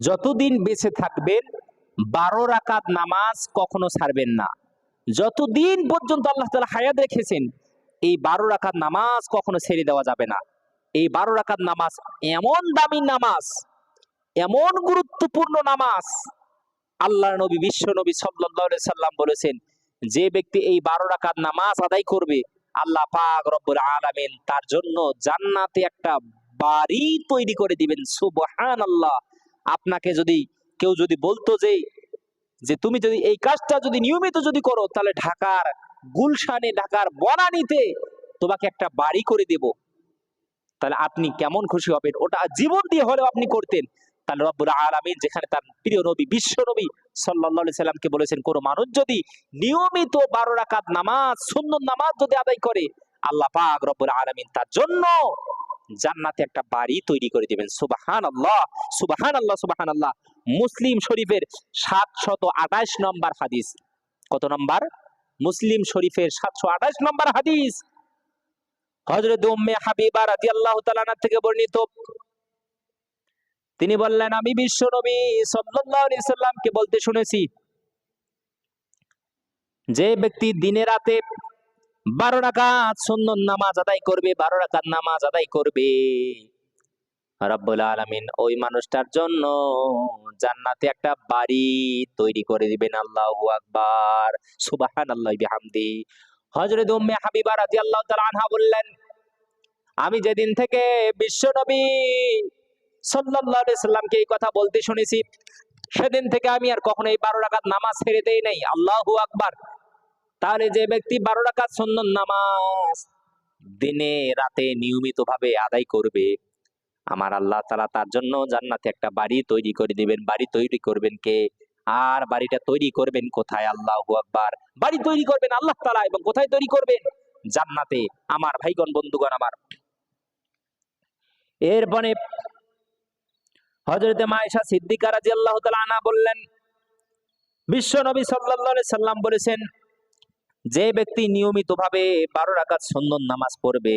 যতদিন বেঁচে থাকবেন, বারো রাকাত নামাজ কখনো ছাড়বেন না। যতদিন পর্যন্ত আল্লাহ তালা হায়াত রেখেছেন, এই বারো রাকাত নামাজ কখনো ছেড়ে দেওয়া যাবে না। এই বারো রাকাত নামাজ এমন দামি নামাজ, এমন গুরুত্বপূর্ণ নামাজ আল্লাহ নবী, বিশ্ব নবী সাল্লাহ সাল্লাম বলেছেন, যে ব্যক্তি এই বারো রাকাত নামাজ আদায় করবে, আল্লাহ পাক রব্বুল আলামিন তার জন্য জান্নাতে একটা বাড়ি তৈরি করে দিবেন। সুবহান আল্লাহ আপনাকে যদি, কেউ যদি বলতো যে যে তুমি যদি এই কাজটা যদি নিয়মিত যদি করো, তাহলে ঢাকার গুলশানে, ঢাকার বনানীতে তোমাকে একটা বাড়ি করে দেব। তাহলে আপনি কেমন খুশি হবেন? ওটা জীবন দিয়ে হলেও আপনি করতেন। তাহলে রব্বুল আলামিন যেখানে তার প্রিয় নবী, বিশ্ব নবী সাল্লাল্লাহু সাল্লামকে বলেছেন, কোন মানুষ যদি নিয়মিত বারো রাকাত নামাজ, সুন্নত নামাজ যদি আদায় করে, আল্লাহ পাক রব্বুল আলামিন তার জন্য জান্নাতে একটা বাড়ি তৈরি করে দিবেন। সুবাহান আল্লাহ সুবাহান আল্লাহ সুবাহান আল্লাহ মুসলিম শরীফের সাতশত আঠাশ নম্বর হাদিস। কত নম্বর? মুসলিম শরীফের সাতশো আঠাশ নম্বর হাদিস। হজরত উম্মে হাবিবা রাদিয়াল্লাহু তাআলা থেকে বর্ণিত। তিনি বললেন, আমি বিশ্ব নবী সাল্লামকে বলতে শুনেছি, যে ব্যক্তি দিনে রাতে বারো রাকাত সুন্নত নামাজ আদায় করবে, বারো রাকাত নামাজ আদায় করবে। রব্বুল ওই মানুষটার জন্য জান্নাতে একটা বাড়ি তৈরি করে দিবেন উম্মে হাবিবা আনহা বললেন, আমি যেদিন থেকে বিশ্ব নবী সাল্লামকে এই কথা বলতে শুনেছি, সেদিন থেকে আমি আর কখনো এই বারো রাকাত নামাজ ছেড়ে দেই নাই। আল্লাহু আকবার। তাহলে যে ব্যক্তি বারো রাকাত সুন্নত, নামাজ দিনে, রাতে নিয়মিত ভাবে আদায় করবে, আমার আল্লাহ তালা তার জন্য জান্নাতে একটা বাড়ি তৈরি করে দিবেন। বাড়ি তৈরি করবেন কে? আর বাড়িটা তৈরি করবেন কোথায়? আল্লাহ আকবার। বাড়ি তৈরি করবেন আল্লাহ তালা এবং কোথায় তৈরি করবেন? জান্নাতে। আমার ভাইগণ, বন্ধুগণ আমার। এরপরে হজরতে মায়েশা সিদ্দিকা রাজি আল্লাহ আনা বললেন, বিশ্ব নবী সাল্লাহ সাল্লাম বলেছেন যে ব্যক্তি নিয়মিতভাবে বারো রাকাত সুন্দর নামাজ পড়বে,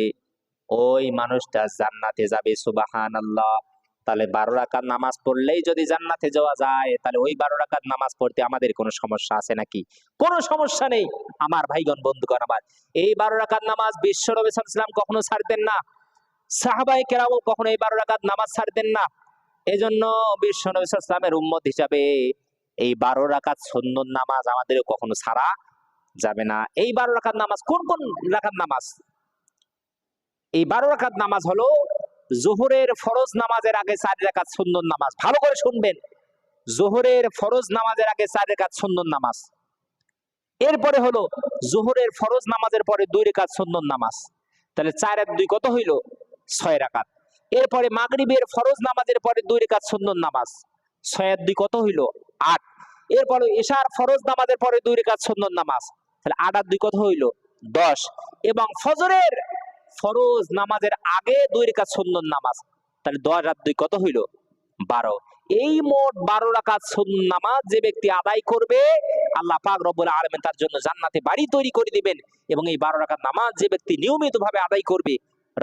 ওই মানুষটা জান্নাতে যাবে সুবাহান আল্লাহ তাহলে বারো রাকাত নামাজ পড়লেই যদি জান্নাতে যাওয়া যায়, তাহলে ওই বারো রাকাত নামাজ পড়তে আমাদের কোনো সমস্যা আছে নাকি? কোনো সমস্যা নেই, আমার ভাইগণ, বন্ধুগণ, আমার। এই বারো রাকাত নামাজ বিশ্ব নবী সাল্লাম কখনো ছাড়তেন না। সাহাবাই কেরাও কখনো এই বারো রাকাত নামাজ ছাড়তেন না। এজন্য বিশ্ব নবী সাল্লামের উম্মত হিসাবে এই বারো রাকাত সুন্দর নামাজ আমাদের কখনো ছাড়া যাবে না। এই বারো রাকাত নামাজ কোন কোন রাকাত নামাজ? এই বারো রাকাত নামাজ হলো জোহরের ফরজ নামাজের আগে চার রাকাত সুন্দর নামাজ। ভালো করে শুনবেন। জোহরের ফরজ নামাজের আগে চার রাকাত সুন্দর নামাজ। এরপরে হলো জোহরের ফরজ নামাজের পরে দুই রেখাত সুন্দর নামাজ। তাহলে চার এক দুই কত হইল? ছয় রাকাত। এরপরে মাগরিবের ফরজ নামাজের পরে দুই রেখাত সুন্দর নামাজ। ছয় এক দুই কত হইল? আট। এরপরে এশার ফরজ নামাজের পরে দুই রেখাত সুন্দর নামাজ। তাহলে আট আর দুই কত হইল? দশ। এবং ফজরের ফরজ নামাজের আগে দুই রেখাত সুন্দর নামাজ। তাহলে দশ আর দুই কত হইল? বারো। এই মোট বারো রাকাত নামাজ যে ব্যক্তি আদায় করবে, আল্লাহ পাক রব্বুল আলামিন তার জন্য জান্নাতে বাড়ি তৈরি করে দিবেন। এবং এই বারো রাকাত নামাজ যে ব্যক্তি নিয়মিত ভাবে আদায় করবে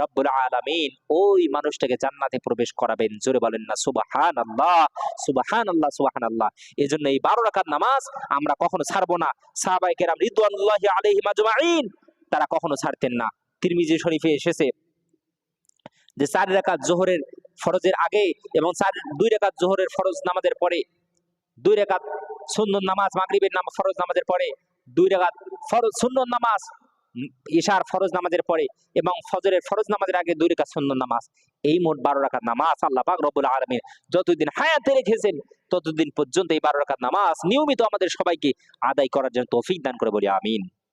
রব্বুল আলামিন ওই মানুষটাকে জান্নাতে প্রবেশ করাবেন। জোরে বলেন না সুবাহান আল্লাহ সুবাহান আল্লাহ সুবাহান আল্লাহ এই জন্য এই বারো রাকাত নামাজ আমরা কখনো ছাড়বো না। সাহাবাই কেরাম রিদওয়ানুল্লাহ আলাইহিম আজমাইন। তারা কখনো ছাড়তেন না। তিরমিজি শরীফে এসেছে যে চার রাকাত জোহরের ফরজের আগে এবং চার, দুই রেখাত জোহরের ফরজ নামাজের পরে, দুই রেখাত সুন্দর নামাজ মাগরিবের নামাজ ফরজ নামাজের পরে, দুই রেখাত ফরজ সুন্দর নামাজ ইশার ফরজ নামাজের পরে এবং ফজরের ফরজ নামাজের আগে দুই রেখা সুন্দর নামাজ। এই মোট বারো রাখার নামাজ আল্লাহ পাক রবুল আলমীর যতদিন হায়াতে রেখেছেন, ততদিন পর্যন্ত এই বারো রাখার নামাজ নিয়মিত আমাদের সবাইকে আদায় করার জন্য তৌফিক দান করে বলি, আমিন।